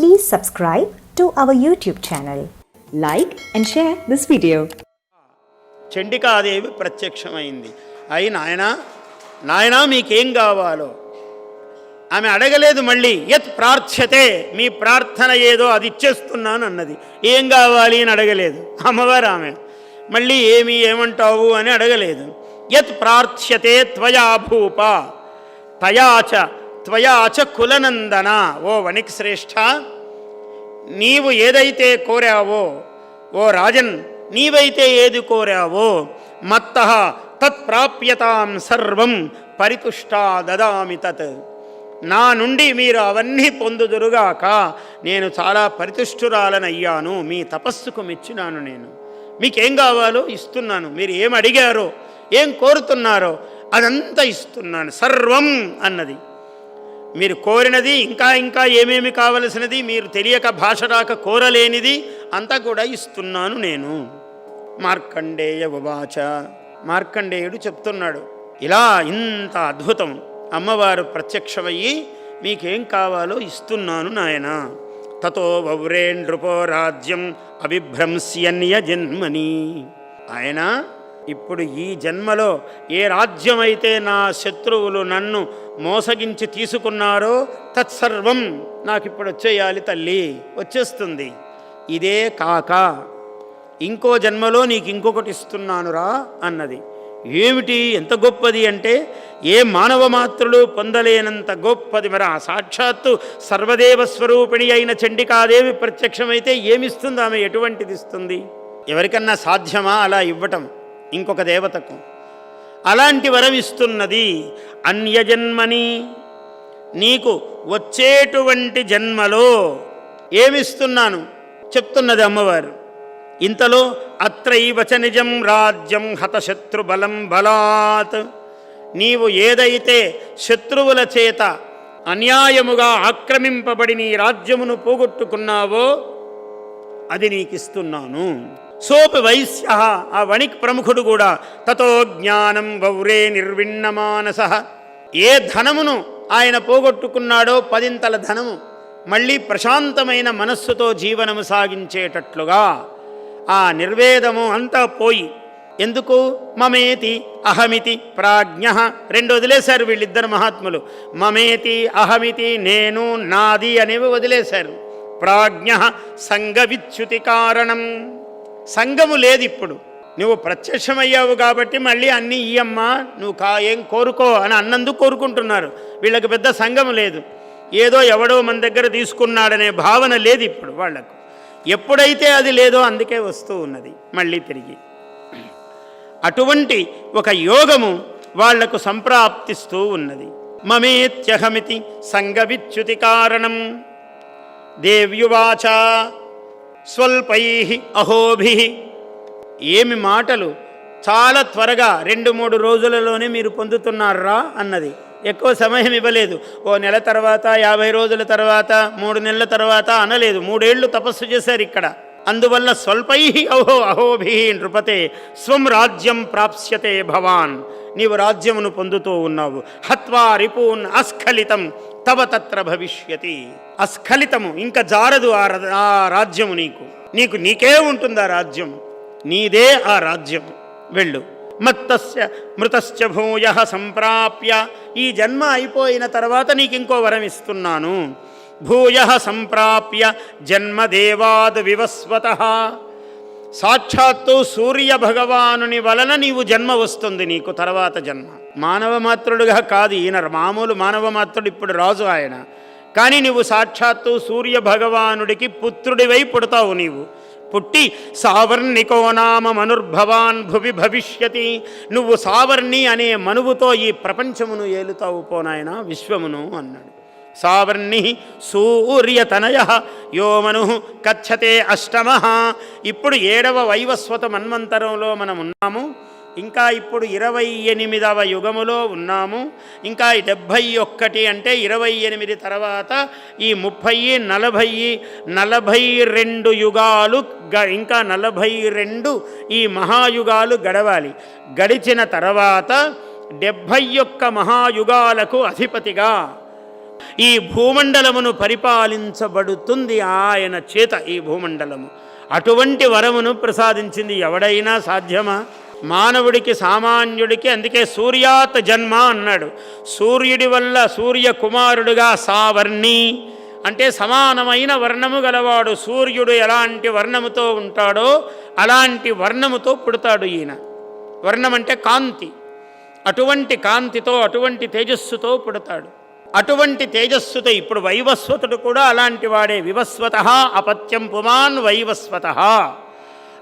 Please subscribe to our YouTube channel. Like and share this video. Chandikadevi ప్రత్యక్షమైంది. అయి నాయన నాయనా మీకేం కావాలో? ఆమె అడగలేదు మళ్ళీ యత్ ప్రార్థ్యతే మీ ప్రార్థన ఏదో అది ఇచ్చేస్తున్నాను అన్నది ఏం కావాలి? అని అడగలేదు. అమ్మవారు ఆమె మళ్ళీ ఏమి ఏమంటావు? అని అడగలేదు. యత్ ప్రార్థ్యతే త్వయా భూప తయాచ త్వయాచ కులనందన? ఓ వణిక్ శ్రేష్ఠ నీవు ఏదైతే కోరావో ఓ రాజన్ నీవైతే ఏది కోరావో మత్త తత్ప్రాప్యతాం సర్వం పరితుష్టా దదామి తత్. నా నుండి మీరు అవన్నీ పొందుదురుగాక నేను చాలా పరితుష్టురాలనయ్యాను మీ తపస్సుకు మెచ్చినాను నేను. మీకేం కావాలో ఇస్తున్నాను మీరు ఏం అడిగారో ఏం కోరుతున్నారో అదంతా ఇస్తున్నాను సర్వం అన్నది. మీరు కోరినది ఇంకా ఇంకా ఏమేమి కావలసినది మీరు తెలియక భాష రాక కోరలేనిది అంతా కూడా ఇస్తున్నాను నేను. మార్కండేయ ఉవాచ. మార్కండేయుడు చెప్తున్నాడు ఇలా ఇంత అద్భుతం. అమ్మవారు ప్రత్యక్షమయ్యి మీకేం కావాలో ఇస్తున్నాను నాయన. తతో వవ్రే నృపో రాజ్యం అవిభ్రంశ్యన్య జన్మని ఆయన ఇప్పుడు ఈ జన్మలో ఏ రాజ్యమైతే నా శత్రువులు నన్ను మోసగించి తీసుకున్నారో తత్సర్వం నాకు ఇప్పుడు వచ్చేయాలి తల్లి. వచ్చేస్తుంది. ఇదే కాక ఇంకో జన్మలో నీకు ఇంకొకటి ఇస్తున్నానురా అన్నది. ఏమిటి ఎంత గొప్పది అంటే ఏ మానవ మాత్రులు పొందలేనంత గొప్పది. మరి ఆ సాక్షాత్తు సర్వదేవ స్వరూపిణి అయిన చండికాదేవి ప్రత్యక్షమైతే ఏమిస్తుంది? ఆమె ఎటువంటిది ఇస్తుంది? ఎవరికన్నా సాధ్యమా అలా ఇవ్వటం? ఇంకొక దేవతకు. అలాంటి వరం ఇస్తున్నది అన్యజన్మని. నీకు వచ్చేటువంటి జన్మలో ఏమిస్తున్నాను? చెప్తున్నది అమ్మవారు. ఇంతలో అత్రైవచ నిజం రాజ్యం హతశత్రు బలం బలాత్. నీవు ఏదైతే శత్రువుల చేత అన్యాయముగా ఆక్రమింపబడి నీ రాజ్యమును పోగొట్టుకున్నావో అది నీకిస్తున్నాను. సోపి వైశ్య ఆ వణిక్ ప్రముఖుడు కూడా తతో జ్ఞానం వౌరే నిర్విణమానస ఏ ధనమును ఆయన పోగొట్టుకున్నాడో పదింతల ధనము మళ్ళీ ప్రశాంతమైన మనస్సుతో జీవనము సాగించేటట్లుగా. ఆ నిర్వేదము అంతా పోయి ఎందుకు? మమేతి అహమితి ప్రాజ్ఞ. రెండు వదిలేశారు వీళ్ళిద్దరు మహాత్ములు. మమేతి అహమితి నేను నాది అనేవి వదిలేశారు. ప్రాజ్ఞ సంగవిచ్యుతి కారణం. సంఘము లేదు ఇప్పుడు నువ్వు ప్రత్యక్షమయ్యావు కాబట్టి మళ్ళీ అన్నీ ఇయ్యమ్మా నువ్వు కా ఏం కోరుకో అని అన్నందుకు కోరుకుంటున్నారు. వీళ్ళకి పెద్ద సంఘం లేదు. ఏదో ఎవడో మన దగ్గర తీసుకున్నాడనే భావన లేదు ఇప్పుడు వాళ్ళకు ఎప్పుడైతే అది లేదో అందుకే వస్తూ ఉన్నది మళ్ళీ తిరిగి. అటువంటి ఒక యోగము వాళ్ళకు సంప్రాప్తిస్తూ ఉన్నది. మమేత్యహమితి సంగవిచ్యుతి కారణం. దేవ్యువాచ స్వల్పై అహోభి. ఏమి మాటలు? చాలా త్వరగా రెండు మూడు రోజులలోనే మీరు పొందుతున్నారా అన్నది. ఎక్కువ సమయం ఇవ్వలేదు. ఓ నెల తర్వాత యాభై రోజుల తర్వాత మూడు నెలల తర్వాత అనలేదు. మూడేళ్ళు తపస్సు చేశారు ఇక్కడ. అందువల్ల స్వల్పై అహో అహోభి నృపతే స్వం రాజ్యం ప్రాప్స్యతే భవాన్. నీవు రాజ్యమును పొందుతూ ఉన్నావు. హత్వా రిపూన్ అస్ఖలితం తవ తత్ర భవిష్యతి. అస్ఖలితము ఇంకా జారదు ఆ ర- ఆ రాజ్యము నీకు. నీకు నీకే ఉంటుంది ఆ రాజ్యం? నీదే ఆ రాజ్యం. వెళ్ళు. మత్తస్య మృతశ్చ భూయ సంప్రాప్య. ఈ జన్మ అయిపోయిన తర్వాత నీకు ఇంకో వరం ఇస్తున్నాను. భూయ సంప్రాప్య జన్మదేవాద్ వివస్వత. సాక్షాత్తు సూర్య భగవానుని వలన నీవు జన్మ వస్తుంది నీకు తర్వాత జన్మ. మానవ మాత్రుడుగా కాదు ఈయన మామూలు మానవ మాత్రుడు ఇప్పుడు రాజు ఆయన. కానీ నువ్వు సాక్షాత్తు సూర్య భగవానుడికి పుత్రుడివై పుడతావు నీవు. పుట్టి సావర్ణికో నామ మనుర్భవాన్ భువి భవిష్యతి. నువ్వు సావర్ణి అనే మనువుతో ఈ ప్రపంచమును ఏలుతావు పోనాయన విశ్వమును అన్నాడు. సావర్ణి సూర్యతనయ. యో మను కచ్చతే అష్టమ. ఇప్పుడు ఏడవ వైవస్వత మన్వంతరంలో మనం ఉన్నాము. ఇంకా ఇప్పుడు ఇరవై ఎనిమిదవ యుగములో ఉన్నాము. ఇంకా డెబ్భై ఒక్కటి అంటే ఇరవై ఎనిమిది తర్వాత ఈ ముప్పై నలభై నలభై రెండు యుగాలు గ ఇంకా నలభై రెండు ఈ మహాయుగాలు గడవాలి. గడిచిన తర్వాత డెబ్భై ఒక్క మహాయుగాలకు అధిపతిగా ఈ భూమండలమును పరిపాలించబడుతుంది ఆయన చేత ఈ భూమండలము. అటువంటి వరమును ప్రసాదించింది ఎవడైనా సాధ్యమా? మానవుడికి సామాన్యుడికి అందుకే సూర్యాత్ జన్మ అన్నాడు. సూర్యుడి వల్ల సూర్య కుమారుడుగా సావర్ణి. అంటే సమానమైన వర్ణము గలవాడు సూర్యుడు ఎలాంటి వర్ణముతో ఉంటాడో అలాంటి వర్ణముతో పుడతాడు ఈయన. వర్ణం అంటే కాంతి. అటువంటి కాంతితో అటువంటి తేజస్సుతో పుడతాడు. అటువంటి తేజస్సుతో ఇప్పుడు వైవస్వతుడు కూడా అలాంటి వాడే. వివస్వత అపత్యం పుమాన్ వైవస్వత.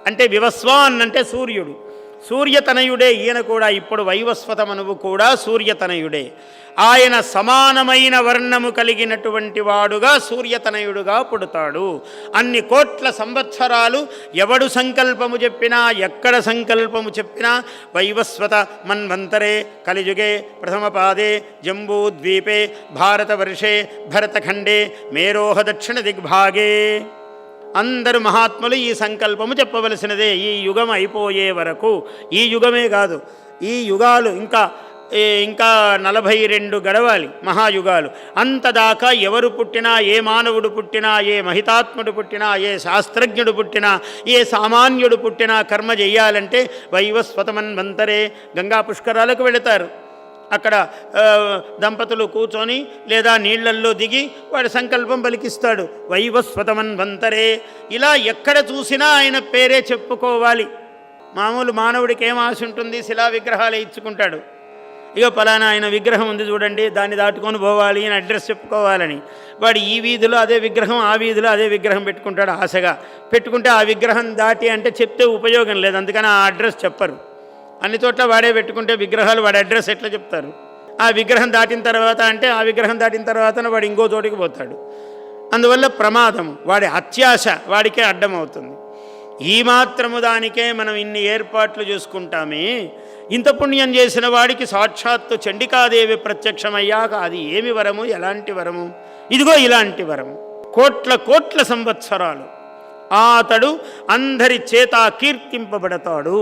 అంటే వివస్వాన్ అంటే సూర్యుడు. సూర్యతనయుడే ఈయన కూడా ఇప్పుడు వైవస్వతమనువు కూడా సూర్యతనయుడే. ఆయన సమానమైన వర్ణము కలిగినటువంటి వాడుగా సూర్యతనయుడుగా పుడతాడు. అన్ని కోట్ల సంవత్సరాలు ఎవడు సంకల్పము చెప్పినా ఎక్కడ సంకల్పము చెప్పినా వైవస్వత మన్వంతరే కలియుగే ప్రథమపాదే జంబూద్వీపే భారతవర్షే భరతఖండే మేరోహ దక్షిణ దిగ్భాగే. అందరు మహాత్ములు ఈ సంకల్పము చెప్పవలసినదే. ఈ యుగం అయిపోయే వరకు. ఈ యుగమే కాదు. ఈ యుగాలు ఇంకా ఏ ఇంకా నలభై రెండు గడవాలి మహాయుగాలు. అంతదాకా ఎవరు పుట్టినా ఏ మానవుడు పుట్టినా ఏ మహితాత్ముడు పుట్టినా ఏ శాస్త్రజ్ఞుడు పుట్టినా ఏ సామాన్యుడు పుట్టినా కర్మ చేయాలంటే వైవస్వతమన్వంతరే గంగా పుష్కరాలకు వెళతారు. అక్కడ దంపతులు కూర్చొని లేదా నీళ్ళల్లో దిగి వాడి సంకల్పం పలికిస్తాడు. వైవస్వతమన్వంతరే ఇలా ఎక్కడ చూసినా ఆయన పేరే చెప్పుకోవాలి. మామూలు మానవుడికి ఏం ఆశ ఉంటుంది? శిలా విగ్రహాలు ఇచ్చుకుంటాడు. ఇక పలానా ఆయన విగ్రహం ఉంది చూడండి దాన్ని దాటుకొని పోవాలి అని అడ్రస్ చెప్పుకోవాలని. వాడు ఈ వీధిలో అదే విగ్రహం ఆ వీధిలో అదే విగ్రహం పెట్టుకుంటాడు ఆశగా. పెట్టుకుంటే ఆ విగ్రహం దాటి అంటే చెప్తే ఉపయోగం లేదు అందుకని ఆ అడ్రస్ చెప్పరు. అన్ని చోట్ల వాడే పెట్టుకుంటే విగ్రహాలు వాడి అడ్రస్ ఎట్లా చెప్తారు? ఆ విగ్రహం దాటిన తర్వాత అంటే ఆ విగ్రహం దాటిన తర్వాత వాడు ఇంకో చోటికి పోతాడు. అందువల్ల ప్రమాదం వాడి అత్యాశ వాడికే అడ్డమవుతుంది. ఈ మాత్రము దానికే మనం ఇన్ని ఏర్పాట్లు చేసుకుంటామే. ఇంత పుణ్యం చేసిన వాడికి సాక్షాత్తు చండికాదేవి ప్రత్యక్షమయ్యాక అది ఏమి వరము ఎలాంటి వరము? ఇదిగో ఇలాంటి వరము. కోట్ల కోట్ల సంవత్సరాలు అతడు అందరి చేత కీర్తింపబడతాడు.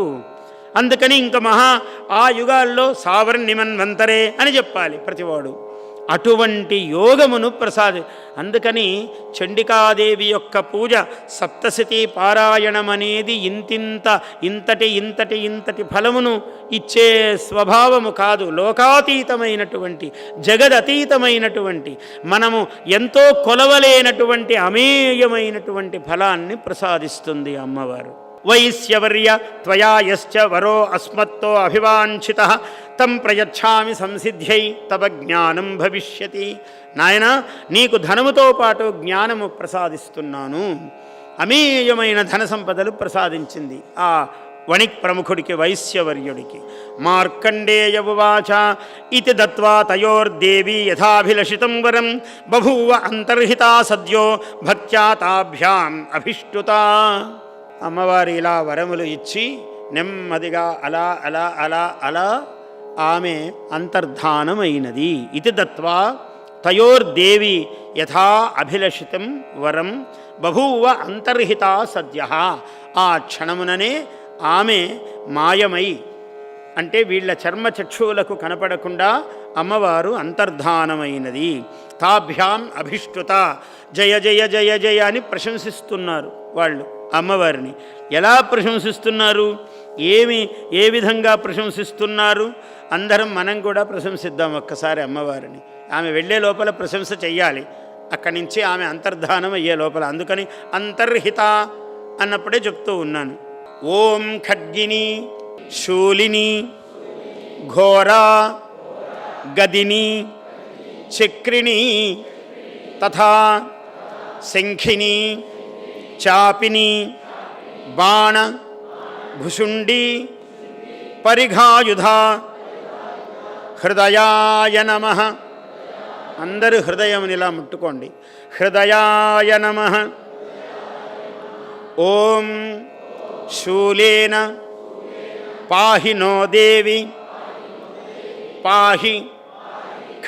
అందుకని ఇంక మహా ఆ యుగాల్లో సావర్ణిమన్వంతరే అని చెప్పాలి ప్రతివాడు. అటువంటి యోగమును ప్రసాద అందుకని చండికాదేవి యొక్క పూజ సప్తశతి పారాయణం అనేది ఇంతింత ఇంతటి ఇంతటి ఇంతటి ఫలమును ఇచ్చే స్వభావము కాదు. లోకాతీతమైనటువంటి జగదతీతమైనటువంటి మనము ఎంతో కొలవలేనటువంటి అమేయమైనటువంటి ఫలాన్ని ప్రసాదిస్తుంది అమ్మవారు. వైశ్యవర్య త్వయా వరో అస్మత్తో అభివాంఛిత తం ప్రయచ్చామి సంసిద్ధ్యై తవ జ్ఞానం భవిష్యతి నాయన నీకు ధనముతో పాటు జ్ఞానము ప్రసాదిస్తున్నాను। అమేయమైన ధన సంపదలు ప్రసాదించింది ఆ వణిక్ ప్రముఖుడికి వైశ్యవర్యుడికి। మార్కండేయ ఉవాచ ఇది దత్వా తయోర్దేవి యథాభిలషితం వరం బభూవ అంతర్హితా సద్యో భక్త్యా తాభ్యాం అభిష్టుతా। అమ్మవారి ఇలా వరములు ఇచ్చి నెమ్మదిగా అలా అలా అలా అలా ఆమె అంతర్ధానమైనది. ఇది దత్వా తయోర్దేవి యథా అభిలషితం వరం బభూవ అంతర్హిత సద్య. ఆ క్షణముననే ఆమె మాయమై అంటే వీళ్ళ చర్మచక్షువులకు కనపడకుండా అమ్మవారు అంతర్ధానమైనది. తాభ్యాం అభిష్టుత. జయ జయ జయ జయ అని ప్రశంసిస్తున్నారు వాళ్ళు. అమ్మవారిని. ఎలా ప్రశంసిస్తున్నారు? ఏమి ఏ విధంగా ప్రశంసిస్తున్నారు? అందరం మనం కూడా ప్రశంసిద్దాం ఒక్కసారి అమ్మవారిని. ఆమె వెళ్ళే లోపల ప్రశంస చెయ్యాలి. అక్కడి నుంచి ఆమె అంతర్ధానం అయ్యే లోపల. అందుకని అంతర్హిత అన్నప్పుడే చెప్తూ ఉన్నాను. ఓం ఖడ్గిని శూలిని ఘోరా గదిని చక్రిణి తథా శంఖిని చాపిని బాణ భుషుండి పరిఘాయుధ. హృదయాయ నమ. అందరూ హృదయం ఇలా ముట్టుకోండి. హృదయాయ నమ. ఓం శూలేన. పాహి నో దేవి. పాహి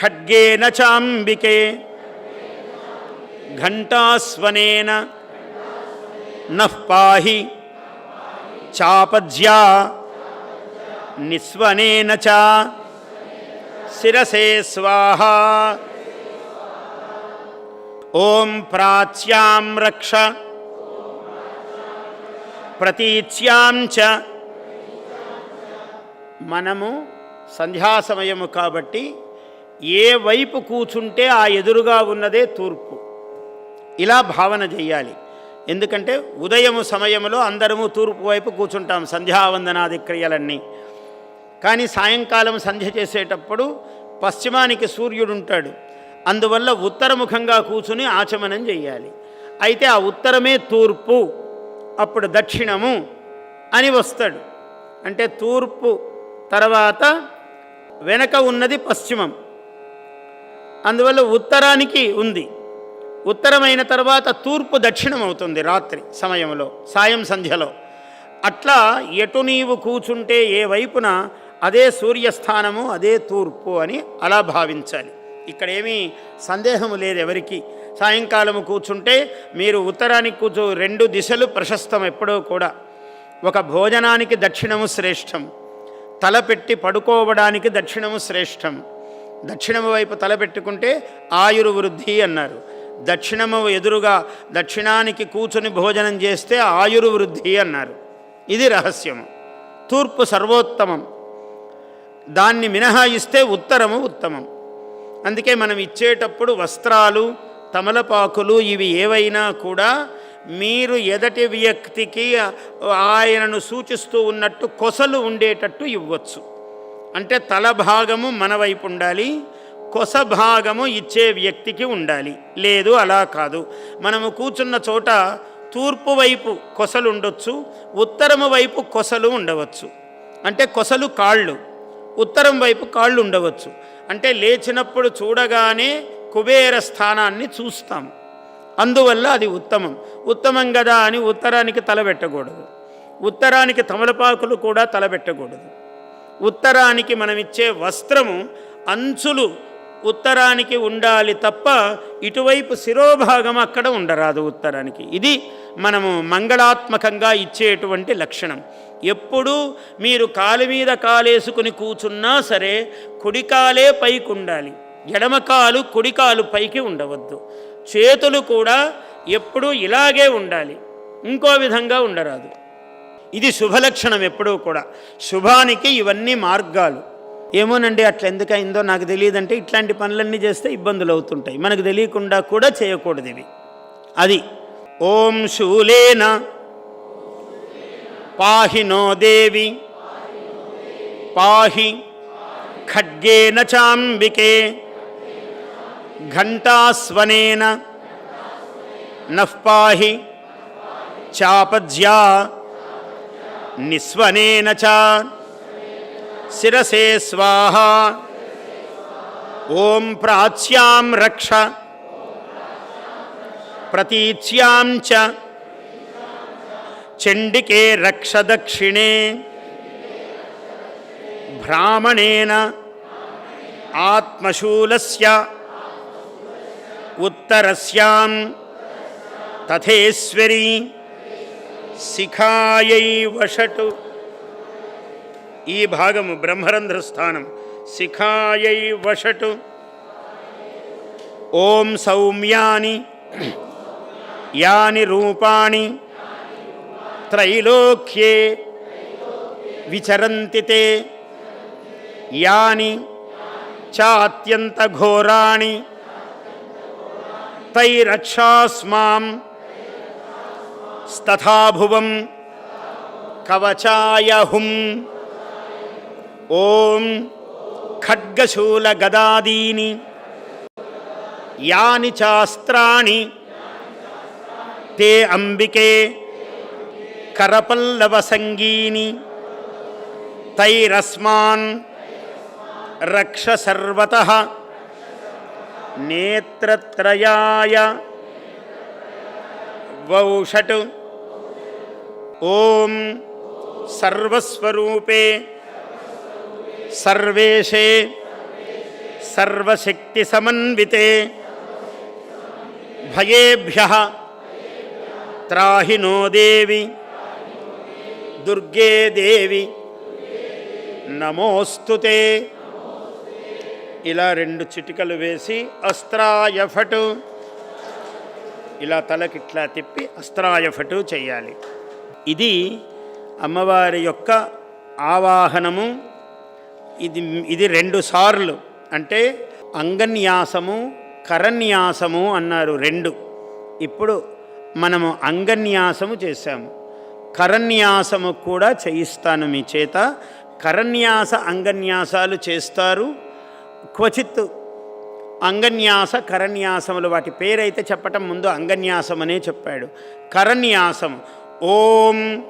ఖడ్గేన చాంబికే. ఘంటాస్వనేన. నః పాహి చాపజ్యా నిస్వనేన చ శిరసే స్వాహ. ఓం ప్రాచ్యాం రక్ష ప్రతీచ్యాం చ. మనము సంధ్యా సమయము కాబట్టి ఏ వైపు కూర్చుంటే ఆ ఎదురుగా ఉన్నదే తూర్పు. ఇలా భావన చెయ్యాలి ఎందుకంటే ఉదయము సమయంలో అందరము తూర్పు వైపు కూర్చుంటాం సంధ్యావందనాది క్రియలన్నీ. కానీ సాయంకాలం సంధ్య చేసేటప్పుడు పశ్చిమానికి సూర్యుడు ఉంటాడు అందువల్ల ఉత్తరముఖంగా కూర్చుని ఆచమనం చేయాలి అయితే ఆ ఉత్తరమే తూర్పు అప్పుడు దక్షిణము అని వస్తాడు. అంటే తూర్పు తర్వాత వెనక ఉన్నది పశ్చిమం. అందువల్ల ఉత్తరానికి ఉంది. ఉత్తరమైన తర్వాత తూర్పు దక్షిణం అవుతుంది రాత్రి సమయంలో సాయం సంధ్యలో. అట్లా ఎటు నీవు కూచుంటే ఏ వైపున అదే సూర్యస్థానము అదే తూర్పు అని అలా భావించాలి. ఇక్కడ ఏమీ సందేహము లేదు ఎవరికి. సాయంకాలము కూర్చుంటే మీరు ఉత్తరానికి కూర్చో రెండు దిశలు ప్రశస్తం ఎప్పుడో కూడా. ఒక భోజనానికి దక్షిణము శ్రేష్టం. తలపెట్టి పడుకోవడానికి దక్షిణము శ్రేష్టం. దక్షిణము వైపు తలపెట్టుకుంటే ఆయుర్వృద్ధి అన్నారు. దక్షిణము ఎదురుగా దక్షిణానికి కూర్చుని భోజనం చేస్తే ఆయుర్వృద్ధి అన్నారు. ఇది రహస్యము. తూర్పు సర్వోత్తమం. దాన్ని మినహాయిస్తే ఉత్తరము ఉత్తమం. అందుకే మనం ఇచ్చేటప్పుడు వస్త్రాలు తమలపాకులు ఇవి ఏవైనా కూడా మీరు ఎదటి వ్యక్తికి ఆయనను సూచిస్తూ ఉన్నట్టు కొసలు ఉండేటట్టు ఇవ్వచ్చు. అంటే తల భాగము మన వైపు ఉండాలి కొస భాగము ఇచ్చే వ్యక్తికి ఉండాలి. లేదు అలా కాదు. మనము కూర్చున్న చోట తూర్పు వైపు కొసలు ఉండొచ్చు ఉత్తరము వైపు కొసలు ఉండవచ్చు. అంటే కొసలు కాళ్ళు. ఉత్తరం వైపు కాళ్ళు ఉండవచ్చు. అంటే లేచినప్పుడు చూడగానే కుబేర స్థానాన్ని చూస్తాం. అందువల్ల అది ఉత్తమం. ఉత్తమం కదా అని ఉత్తరానికి తలబెట్టకూడదు ఉత్తరానికి తమలపాకులు కూడా తలబెట్టకూడదు ఉత్తరానికి మనం ఇచ్చే వస్త్రము అంచులు ఉత్తరానికి ఉండాలి తప్ప ఇటువైపు శిరోభాగం అక్కడ ఉండరాదు ఉత్తరానికి. ఇది మనము మంగళాత్మకంగా ఇచ్చేటువంటి లక్షణం. ఎప్పుడూ మీరు కాలు మీద కాలేసుకుని కూర్చున్నా సరే కుడికాలే పైకి ఉండాలి. ఎడమకాలు కుడికాలు పైకి ఉండవద్దు. చేతులు కూడా ఎప్పుడూ ఇలాగే ఉండాలి. ఇంకో విధంగా ఉండరాదు. ఇది శుభలక్షణం ఎప్పుడూ కూడా. శుభానికి ఇవన్నీ మార్గాలు. ఏమోనండి అట్లా ఎందుకైందో నాకు తెలియదంటే ఇట్లాంటి పనులన్నీ చేస్తే ఇబ్బందులు అవుతుంటాయి. మనకు తెలియకుండా కూడా చేయకూడదు ఇవి. అది ఓం శూలేన పాహి నో దేవి పాహి ఖడ్గేన చాంబికే ఘంటాస్వనేన నఃపాహి చాపజ్యా నిస్వనేన చ శిరసే స్వాహ ఓం ప్రాచ్యాం రక్ష ప్రతీచ్యాం చ చండికే రక్ష దక్షిణే భ్రామణేన ఆత్మశూలస్య ఉత్తరస్యాం తథేశ్వరీ శిఖాయై వషటు ఈ భాగము బ్రహ్మరంధ్ర స్థానం శిఖాయై వషటు ఓం సౌమ్యాని. యాని రూపాణి. త్రైలోక్యే. విచరంతి తే. యాని. చాత్యంతఘోరాణి తైరక్షాస్మాం. స్తథాభువం. కవచాయ హుం ఓం ఖడ్గశూల గదాదీని యాని చాస్త్రాణి తే అంబికే కరపల్లవ సంగీని తైరస్మాన్ రక్ష సర్వత నేత్రత్రయాయ వౌషట్ ఓం సర్వస్వరూపే సర్వేషే సర్వశక్తి సమన్వితే త్రాహి నో దేవి దుర్గే దేవి నమోస్తుతే ఇలా రెండు చిటికలు వేసి అస్త్రాయఫటు ఇలా తలకిట్లా తిప్పి అస్త్రాయఫటు చేయాలి ఇది అమ్మవారి యొక్క ఆవాహనము ఇది ఇది రెండు సార్లు. అంటే అంగన్యాసము కరన్యాసము అన్నారు రెండు. ఇప్పుడు మనము అంగన్యాసము చేశాము. కరన్యాసము కూడా చేయిస్తాను మీ చేత. కరన్యాస అంగన్యాసాలు చేస్తారు. క్వచిత్ అంగన్యాస కరన్యాసములు వాటి పేరైతే చెప్పటం ముందు అంగన్యాసం అనే చెప్పాడు. కరన్యాసం ఓం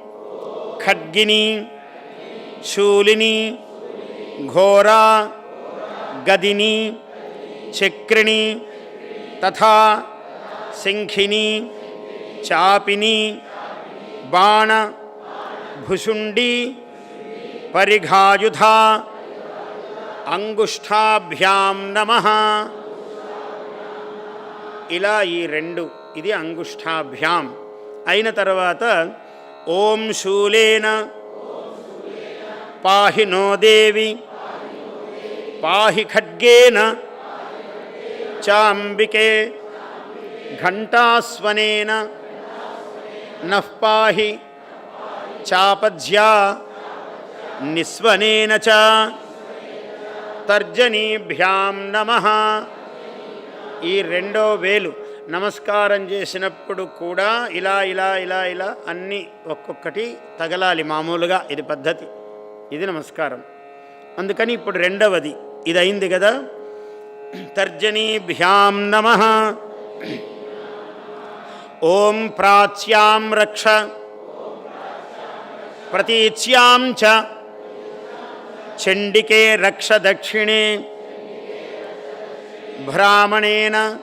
ఖడ్గిని శూలిని ఘోరా గదిని చక్రిణి తథా శంఖిని చాపిని బాణ భుషుండి పరిఘాయుధ అంగుష్టాభ్యాం నమ ఇలా ఈ రెండు ఇది అంగుష్టాభ్యాం. అయిన తర్వాత ఓం శూలేన పాహి నో దేవి. పాహి ఖడ్గేన చాంబికే ఘంటాస్వనేన నః చాపజ్యా నిస్వనేన చ తర్జనీభ్యాం నమ. ఈ రెండో వేలు నమస్కారం చేసినప్పుడు కూడా ఇలా ఇలా ఇలా ఇలా అన్నీ ఒక్కొక్కటి తగలాలి మామూలుగా ఇది పద్ధతి. ఇది నమస్కారం. అందుకని ఇప్పుడు రెండవది. ఇది అయింది కదా? తర్జనీభ్యాం నమ. ఓం ప్రాచ్యాం రక్ష. ప్రతీచ్యాం చ. చండికే రక్ష దక్షిణే. భ్రామణేన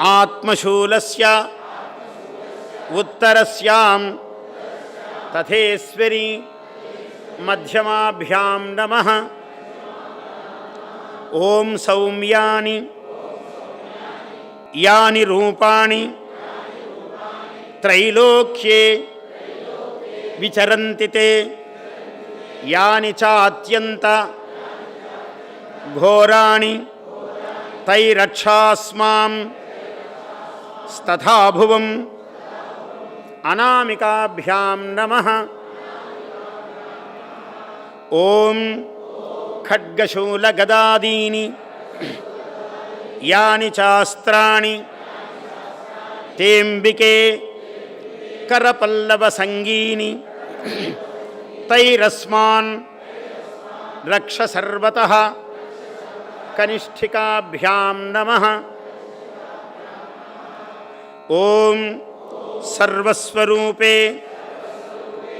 ఆత్మశూలస్య. ఉత్తరస్యాం తథేశ్వరి. మధ్యమాభ్యాం నమ ఓం సౌమ్యాని యాని రూపాణి త్రైలోక్యే విచరంతి తే యాని చాత్యంత ఘోరాణి తైరక్షాస్మాం స్తథాభువం అనామికాభ్యాం నమ ఓం ఖడ్గశూలగదాదీని యాని చాస్త్రాణి తేంబికే కరపల్లవసంగీని తైరస్మాన్ రక్ష సర్వత కనిష్ఠికాభ్యాం నమ ఓం సర్వస్వరూపే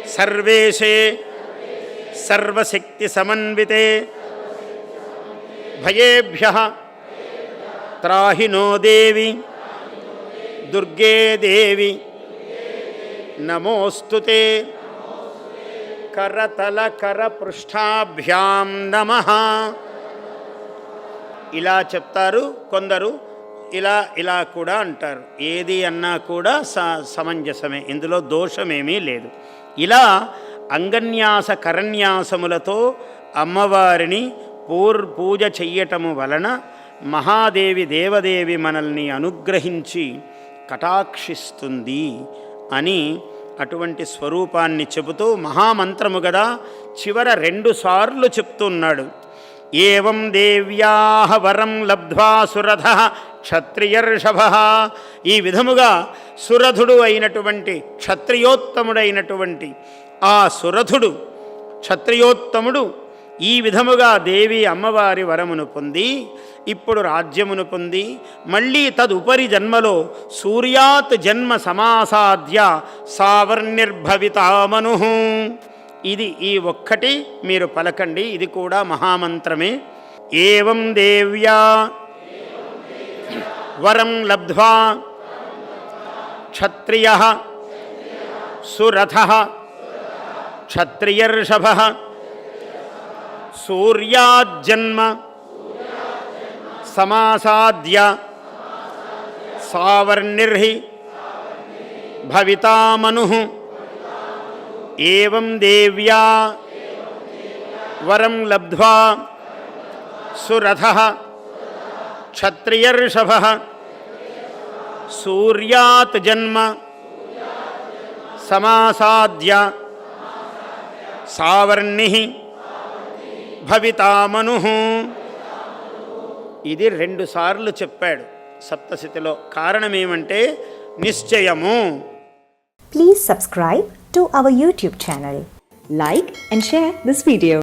సర్వేశే సర్వశక్తి సమన్వితే భయేభ్య త్రాహి దేవి దుర్గే దేవి నమోస్తు కరతల కర నమ ఇలా చెప్తారు కొందరు ఇలా ఇలా కూడా అంటారు. ఏది అన్నా కూడా స సమంజసమే. ఇందులో దోషమేమీ లేదు. ఇలా అంగన్యాస కరన్యాసములతో అమ్మవారిని పూర్ పూజ చెయ్యటము వలన మహాదేవి దేవదేవి మనల్ని అనుగ్రహించి కటాక్షిస్తుంది అని అటువంటి స్వరూపాన్ని చెబుతూ మహామంత్రము గదా చివర రెండు సార్లు చెప్తున్నాడు. ఏం దేవ్యా వరం లబ్ధ్వా సురథ క్షత్రియర్షభ. ఈ విధముగా సురథుడు అయినటువంటి క్షత్రియోత్తముడైనటువంటి ఆ సురథుడు క్షత్రియోత్తముడు ఈ విధముగా దేవి అమ్మవారి వరమును పొంది ఇప్పుడు రాజ్యమును పొంది మళ్ళీ తదుపరి జన్మలో సూర్యాత్ జన్మ సమాసాద్య సావర్నిర్భవితామను ఇది ఈ ఒక్కటి మీరు పలకండి ఇది కూడా మహామంత్రమే. ఏం దేవ్యా? వరం లబ్ధ్వా? క్షత్రియ? సురథ? క్షత్రియర్షభ సూర్యాజ్జన్మ సమాసాద్య సావర్ణిర్హి భవితామను ఏం దేవ్యా వరం లబ్ధ్వా సురథ క్షత్రియర్షభ సూర్యాత్ జన్మ సమాసాద్య సావర్ణి భవితామను. ఇది రెండు సార్లు చెప్పాడు సప్తస్థితిలో కారణమేమంటే నిశ్చయము. Please subscribe to our YouTube channel like and share this video